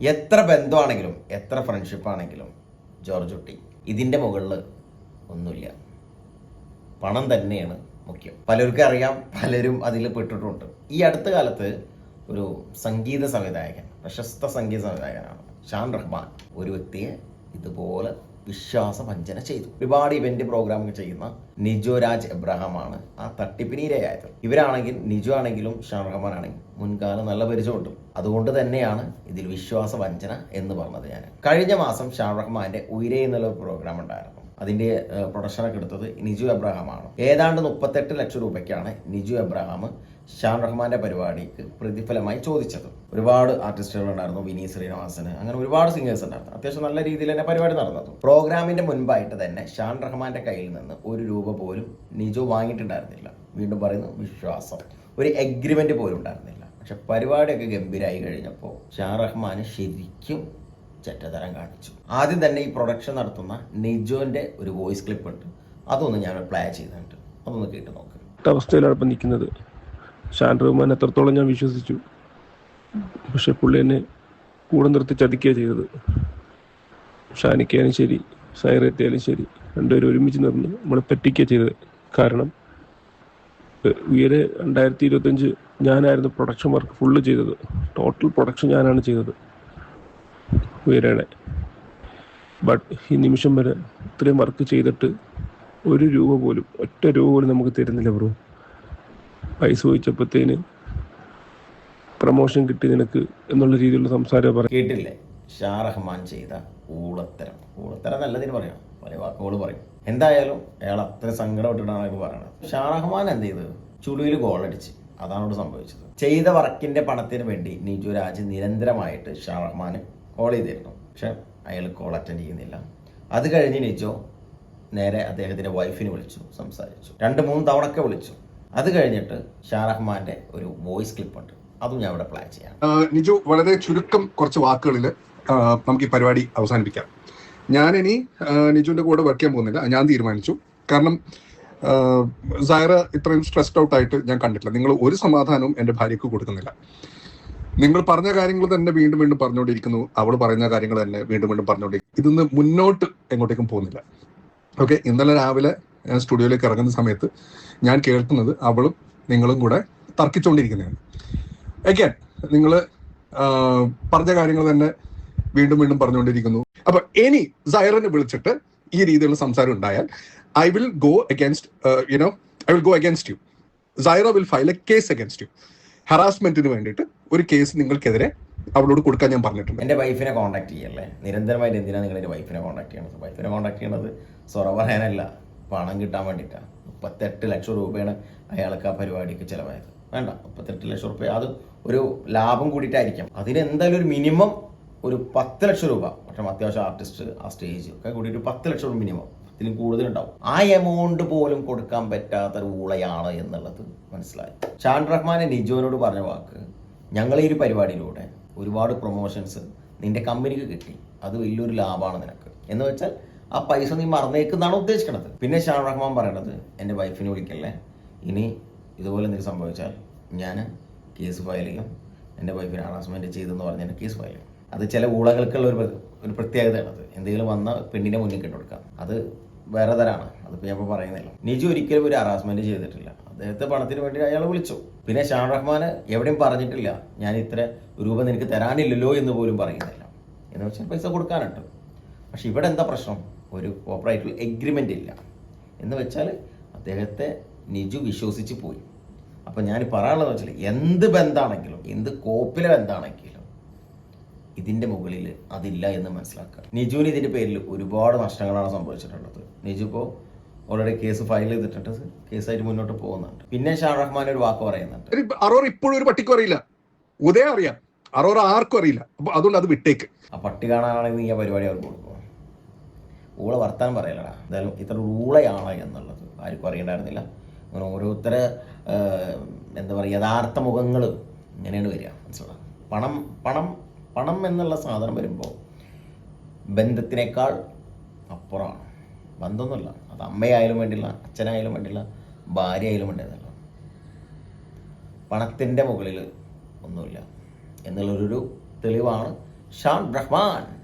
എത്ര ബന്ധമാണെങ്കിലും എത്ര ഫ്രണ്ട്ഷിപ്പ് ആണെങ്കിലും ജോർജ് കുട്ടി ഇതിന്റെ മുകളിൽ ഒന്നുമില്ല. പണം തന്നെയാണ് മുഖ്യം. പലർക്കും അറിയാം പലരും അതിൽ പെട്ടിട്ടുണ്ട്. ഈ അടുത്ത കാലത്ത് ഒരു സംഗീത സംവിധായകൻ പ്രശസ്ത സംഗീത സംവിധായകനാണ് ഷാൻ റഹ്മാൻ. ഒരു വ്യക്തിയെ ഇതുപോലെ വിശ്വാസഭഞ്ജന ചെയ്തു. ഒരുപാട് ഇവന്റ് പ്രോഗ്രാമുകൾ ചെയ്യുന്ന നിജോ രാജ് എബ്രഹാമാണ് ആ തട്ടിപ്പിന് ഇരയായത്. ഇവരാണെങ്കിൽ നിജോ ആണെങ്കിലും ഷാൻ റഹ്മാൻ ആണെങ്കിലും മുൻകാലം നല്ല പരിചയമുണ്ട്. അതുകൊണ്ട് തന്നെയാണ് ഇതിൽ വിശ്വാസ വഞ്ചന എന്ന് പറഞ്ഞത് ഞാൻ. കഴിഞ്ഞ മാസം ഷാൻ റഹ്മാന്റെ ഉയരെ എന്നുള്ള പ്രോഗ്രാം ഉണ്ടായിരുന്നു. അതിന്റെ പ്രൊഡക്ഷനൊക്കെ എടുത്തത് നിജു എബ്രഹാമാണ് ഏതാണ്ട് മുപ്പത്തെട്ട് ലക്ഷം രൂപയ്ക്കാണ് നിജു എബ്രഹാം ഷാൻ റഹ്മാന്റെ പരിപാടിക്ക് പ്രതിഫലമായി ചോദിച്ചത്. ഒരുപാട് ആർട്ടിസ്റ്റുകൾ ഉണ്ടായിരുന്നു വിനീത് ശ്രീനിവാസന് അങ്ങനെ ഒരുപാട് സിംഗേഴ്സ് ഉണ്ടായിരുന്നു. അത്യാവശ്യം നല്ല രീതിയിൽ തന്നെ പരിപാടി നടന്നത്. പ്രോഗ്രാമിന്റെ മുൻപായിട്ട് തന്നെ ഷാൻ റഹ്മാന്റെ കയ്യിൽ നിന്ന് ഒരു രൂപ പോലും നിജു വാങ്ങിയിട്ടുണ്ടായിരുന്നില്ല. വീണ്ടും പറയുന്നു വിശ്വാസം. ഒരു എഗ്രിമെന്റ് പോലും ഉണ്ടായിരുന്നില്ല. പക്ഷെ പരിപാടിയൊക്കെ ഗംഭീരമായി കഴിഞ്ഞപ്പോൾ ഷാൻ റഹ്മാൻ ശരിക്കും ചെറ്റതരം കാണിച്ചു. ആദ്യം തന്നെ ഈ പ്രൊഡക്ഷൻ നടത്തുന്ന നിജോന്റെ ഒരു വോയിസ് ക്ലിപ്പ് ഉണ്ട്. അതൊന്ന് ഞാൻ പ്ലേ ചെയ്തിട്ടുണ്ട്. അതൊന്ന് കേട്ട് നോക്ക്. അവസ്ഥയിലാണ് നിൽക്കുന്നത്. ഷാൻ എത്രത്തോളം ഞാൻ വിശ്വസിച്ചു. പക്ഷെ പുള്ളി എന്നെ കൂടെ നിർത്തി ചതിക്കുക ചെയ്തത്. ഷാനിക്കായാലും ശരി സൈറെത്തിയാലും ശരി രണ്ടുപേരും ഒരുമിച്ച് നിന്ന് നമ്മളെ പറ്റിക്കുക ചെയ്തത്. കാരണം ഉയരെ രണ്ടായിരത്തി ഇരുപത്തഞ്ച് ഞാനായിരുന്നു പ്രൊഡക്ഷൻ വർക്ക് ഫുള്ള് ചെയ്തത്. ടോട്ടൽ പ്രൊഡക്ഷൻ ഞാനാണ് ചെയ്തത്. ഉയരയുടെ ബട്ട് ഈ നിമിഷം വരെ ഇത്രയും വർക്ക് ചെയ്തിട്ട് ഒരു രൂപ പോലും ഒറ്റ രൂപ പോലും നമുക്ക് തരുന്നില്ല ബ്രോ പൈസ ചോദിച്ചപ്പോഴത്തേന് പ്രൊമോഷൻ കിട്ടി നിനക്ക് എന്നുള്ള രീതിയിലുള്ള സംസാരം പറയും കേട്ടില്ലേ ഷാ റഹ്മാൻ ചെയ്ത ഊളത്തരം. ഊളത്തരം നല്ലതിന് പറയാം പല വാക്കുകൾ പറയും. എന്തായാലും അയാൾ അത്ര സങ്കടപ്പെട്ടിട്ടാണ് അയാൾ പറയണത്. ഷാ റഹ്മാൻ എന്ത് ചെയ്ത്? ചുളിയിൽ ഗോളടിച്ച് അതാണ് സംഭവിച്ചത്. ചെയ്ത വർക്കിന്റെ പണത്തിന് വേണ്ടി നിജു രാജ് നിരന്തരമായിട്ട് ഷാ റഹ്മാന് കോൾ ചെയ്തിരുന്നു. പക്ഷെ അയാൾ കോൾ അറ്റൻഡ് ചെയ്യുന്നില്ല. അത് കഴിഞ്ഞ് നിജോ നേരെ അദ്ദേഹത്തിന്റെ വൈഫിനെ വിളിച്ചു സംസാരിച്ചു. രണ്ട് മൂന്ന് തവണക്കെ വിളിച്ചു. അത് കഴിഞ്ഞിട്ട് ഷാറഹ്മാന്റെ ഒരു വോയിസ് ക്ലിപ്പ് ഉണ്ട്. അതും ഞാൻ ഇവിടെ പ്ലേ ചെയ്യാം. നിജു വളരെ ചുരുക്കം കുറച്ച് വാക്കുകളിൽ നമുക്ക് ഈ പരിപാടി അവസാനിപ്പിക്കാം. ഞാൻ ഇനി നിജുവിന്റെ കൂടെ വർക്ക് ചെയ്യാൻ പോകുന്നില്ല. ഞാൻ തീരുമാനിച്ചു. കാരണം സൈറ ഇത്രയും സ്ട്രെസ്ഡ് ഔട്ട് ആയിട്ട് ഞാൻ കണ്ടിട്ടില്ല. നിങ്ങൾ ഒരു സമാധാനവും എന്റെ ഭാര്യയ്ക്ക് കൊടുക്കുന്നില്ല. നിങ്ങൾ പറഞ്ഞ കാര്യങ്ങൾ തന്നെ വീണ്ടും വീണ്ടും പറഞ്ഞുകൊണ്ടിരിക്കുന്നു. അവൾ പറയുന്ന കാര്യങ്ങൾ തന്നെ വീണ്ടും വീണ്ടും പറഞ്ഞുകൊണ്ടിരിക്കുന്നു. ഇതൊന്ന് മുന്നോട്ട് എങ്ങോട്ടേക്കും പോകുന്നില്ല. ഓക്കെ ഇന്നലെ രാവിലെ ഞാൻ സ്റ്റുഡിയോയിലേക്ക് ഇറങ്ങുന്ന സമയത്ത് ഞാൻ കേൾക്കുന്നത് അവളും നിങ്ങളും കൂടെ തർക്കിച്ചുകൊണ്ടിരിക്കുന്നതാണ് അഗൈൻ നിങ്ങൾ പറഞ്ഞ കാര്യങ്ങൾ തന്നെ വീണ്ടും വീണ്ടും പറഞ്ഞുകൊണ്ടിരിക്കുന്നു. അപ്പൊ ഇനി സൈറനെ വിളിച്ചിട്ട് ഈ രീതിയിലുള്ള സംസാരം ഉണ്ടായാൽ I will go against you know I will go against you Saira will file a case against you ഹറാസ്മെന്റിന് വേണ്ടിയിട്ട് ഒരു കേസ് നിങ്ങൾക്കെതിരെ അവളോട് കൊടുക്കാൻ ഞാൻ പറഞ്ഞിട്ടുണ്ട്. എന്റെ വൈഫിനെ കോൺടാക്ട് ചെയ്യല്ലേ? നിരന്തരമായിട്ട് എന്തിനാണ് നിങ്ങൾ എന്റെ വൈഫിനെ കോൺടാക്ട് ചെയ്യണത്? വൈഫിനെ കോൺടാക്ട് ചെയ്യണത് സൊറ പറയാനല്ല പണം കിട്ടാൻ വേണ്ടിയിട്ടാണ്. മുപ്പത്തെട്ട് ലക്ഷം രൂപയാണ് അയാൾക്ക് ആ പരിപാടിക്ക് ചിലവായത്. വേണ്ട മുപ്പത്തെട്ട് ലക്ഷം രൂപ അത് ഒരു ലാഭം കൂടിയിട്ടായിരിക്കും. അതിന് എന്തായാലും ഒരു മിനിമം ഒരു പത്ത് ലക്ഷം രൂപ. പക്ഷേ അത്യാവശ്യം ആർട്ടിസ്റ്റ് ആ സ്റ്റേജ് ഒക്കെ കൂടിയിട്ട് പത്ത് ലക്ഷം രൂപ മിനിമം ഇതിലും കൂടുതലുണ്ടാവും. ആ എമൗണ്ട് പോലും കൊടുക്കാൻ പറ്റാത്ത ഒരു ഊളയാണ് എന്നുള്ളത് മനസ്സിലായി. ഷാൻ റഹ്മാൻ നിജോനോട് പറഞ്ഞ വാക്ക് ഞങ്ങൾ ഈ ഒരു പരിപാടിയിലൂടെ ഒരുപാട് പ്രൊമോഷൻസ് നിന്റെ കമ്പനിക്ക് കിട്ടി. അത് വലിയൊരു ലാഭമാണ് നിനക്ക്. എന്ന് വെച്ചാൽ ആ പൈസ നീ മറന്നേക്കുന്നാണ് ഉദ്ദേശിക്കുന്നത് പിന്നെ ഷാൻ റഹ്മാൻ പറയണത് എന്റെ വൈഫിനെ വിളിക്കല്ലേ? ഇനി ഇതുപോലെ എന്തെങ്കിലും സംഭവിച്ചാൽ ഞാൻ കേസ് ഫയൽ ചെയ്യും. എന്റെ വൈഫിനെ ഹറാസ്മെന്റ് ചെയ്തെന്ന് പറഞ്ഞ് എന്റെ കേസ് ഫയൽ ചെയ്യും. അത് ചില ഊളകൾക്കുള്ള ഒരു ഒരു പ്രത്യേകതയാണത് എന്തെങ്കിലും വന്ന പെണ്ണിനെ മുന്നിൽ കിട്ടുകൊടുക്കാം. അത് വേറെ തരാണ് അതിപ്പോൾ ഞാൻ പറയുന്നില്ല. നിജു ഒരിക്കലും ഒരു ഹറാസ്മെന്റ് ചെയ്തിട്ടില്ല. അദ്ദേഹത്തെ പണത്തിന് വേണ്ടി അയാൾ വിളിച്ചു. പിന്നെ ഷാൻ റഹ്മാൻ എവിടെയും പറഞ്ഞിട്ടില്ല. ഞാൻ ഇത്ര രൂപ നിനക്ക് തരാനില്ലല്ലോ എന്ന് പോലും പറയുന്നില്ല. എന്ന് വെച്ചാൽ പൈസ കൊടുക്കാനുണ്ട്. പക്ഷെ ഇവിടെ എന്താ പ്രശ്നം? ഒരു കോപ്പറേറ്റീവ് എഗ്രിമെന്റ് ഇല്ല. എന്ന് വെച്ചാൽ അദ്ദേഹത്തെ നിജു വിശ്വസിച്ച് പോയി. അപ്പം ഞാൻ പറയാനുള്ളതെന്ന് വെച്ചാൽ എന്ത് ബന്ധമാണെങ്കിലും എന്ത് കോപ്പിലെ ബന്ധമാണെങ്കിലും ഇതിന്റെ മുകളിൽ അതില്ല എന്ന് മനസ്സിലാക്കുക. നിജുവിന് ഇതിന്റെ പേരിൽ ഒരുപാട് നഷ്ടങ്ങളാണ് സംഭവിച്ചിട്ടുള്ളത്. നിജു ഇപ്പോൾ ഓൾറെഡി കേസ് ഫയൽ ചെയ്തിട്ടുണ്ട്. കേസായിട്ട് മുന്നോട്ട് പോകുന്നുണ്ട്. പിന്നെ ഷാൻ റഹ്മാൻ ഒരു വാക്ക് പറയുന്നുണ്ട്. അറോർ ഇപ്പോഴും ഒരു പട്ടിക്കും അറിയില്ല. ഉദയം അറിയാം. അറോർ ആർക്കും അറിയില്ല. അപ്പൊ അതുകൊണ്ട് അത് വിട്ടേക്ക്. ആ പട്ടി കാണാനാണെങ്കിൽ നീ ആ പരിപാടി അവർക്ക് കൊടുക്കും ഊള വർത്താൻ പറയലടാ. എന്തായാലും ഇത്ര ഊളയാണ് എന്നുള്ളത്. ആർക്കും അറിയണ്ടായിരുന്നില്ല. അങ്ങനെ ഓരോരുത്തരെ എന്താ പറയുക യഥാർത്ഥ മുഖങ്ങൾ ഇങ്ങനെയാണ് വരിക. മനസ്സിലാവും പണം പണം പണം എന്നുള്ള സാധനം വരുമ്പോൾ ബന്ധത്തിനേക്കാൾ അപ്പുറമാണ്. ബന്ധമൊന്നുമില്ല. അത് അമ്മയായാലും വേണ്ടില്ല അച്ഛനായാലും വേണ്ടില്ല ഭാര്യ ആയാലും വേണ്ടിയതല്ല. പണത്തിന്റെ മുകളിൽ ഒന്നുമില്ല. എന്നുള്ളൊരു തെളിവാണ് ഷാൻ റഹ്മാൻ